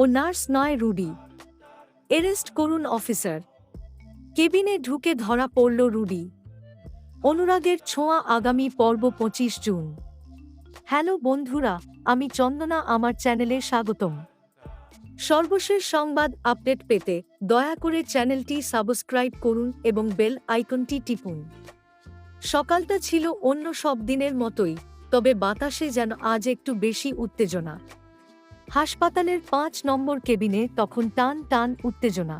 ও nurse নয় Rudy. Arrest করুন officer. কেবিনে ঢুকে ধরা পড়ল রুডি। অনুরাগের ছোঁয়া আগামী পর্ব পঁচিশ জুন। হ্যালো বন্ধুরা, আমি চন্দনা, আমার চ্যানেলে স্বাগতম। সর্বশেষ সংবাদ আপডেট পেতে দয়া করে চ্যানেলটি সাবস্ক্রাইব করুন এবং বেল আইকনটি টিপুন। সকালটা ছিল অন্য সব দিনের মতোই, তবে বাতাসে যেন আজ একটু বেশি উত্তেজনা। হাসপাতালের পাঁচ নম্বর কেবিনে তখন টান টান উত্তেজনা।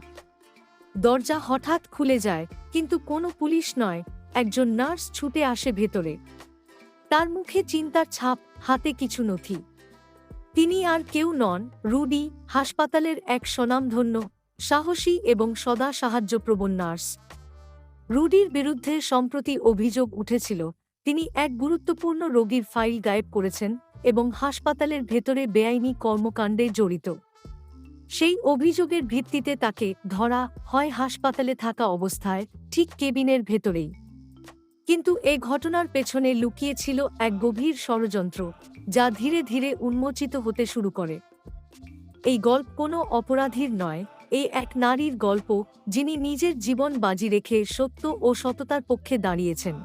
দরজা হঠাৎ খুলে যায়, কিন্তু কোনো পুলিশ নয়, একজন নার্স ছুটে আসে ভেতরে। তার মুখে চিন্তার ছাপ, হাতে কিছু নথি। তিনি আর কেউ নন, রুডি, হাসপাতালের এক স্বনামধন্য, সাহসী এবং সদা সাহায্যপ্রবণ নার্স। রুডির বিরুদ্ধে সম্প্রতি অভিযোগ উঠেছিল, তিনি এক গুরুত্বপূর্ণ রোগীর ফাইল গায়েব করেছেন এবং হাসপাতালের ভেতরে বেআইনি কর্মকাণ্ডে জড়িত। সেই অভিযোগের ভিত্তিতে তাকে ধরা হয় হাসপাতালে থাকা অবস্থায়, ঠিক কেবিনের ভেতরেই। কিন্তু এ ঘটনার পেছনে লুকিয়েছিল এক গভীর ষড়যন্ত্র, যা ধীরে ধীরে উন্মোচিত হতে শুরু করে। এই গল্প কোনো অপরাধীর নয় এই এক নারীর গল্প, যিনি নিজের জীবন বাজি রেখে সত্য ও সততার পক্ষে দাঁড়িয়েছেন।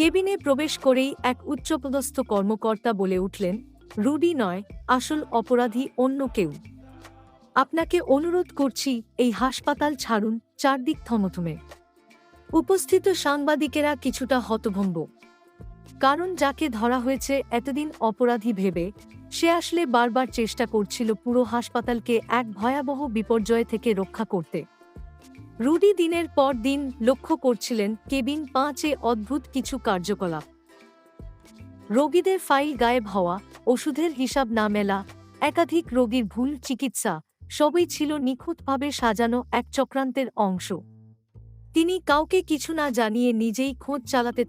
কেবিনে প্রবেশ করেই এক উচ্চপদস্থ কর্মকর্তা বলে উঠলেন, রুডি নয়, আসল অপরাধী অন্য কেউ। আপনাকে অনুরোধ করছি, এই হাসপাতাল ছাড়ুন, চারদিক থমথমে। উপস্থিত সাংবাদিকেরা কিছুটা হতভম্ব। কারণ যাকে ধরা হয়েছে এতদিন অপরাধী ভেবে, সে আসলে বারবার চেষ্টা করছিল পুরো হাসপাতালকে এক ভয়াবহ বিপর্যয় থেকে রক্ষা করতে। রুডি দিনের পর দিন লক্ষ্য করছিলেন কেবিন পাঁচে অদ্ভুত কিছু কার্যকলাপ। রোগীদের ফাইল গায়েব হওয়া, ওষুধের হিসাব না মেলা, একাধিক রোগীর ভুল চিকিৎসা, সবই ছিল নিখুঁতভাবে সাজানো এক চক্রান্তের অংশ। তিনি কাউকে কিছু না জানিয়ে নিজেই খোঁজ চালাতে থাকেন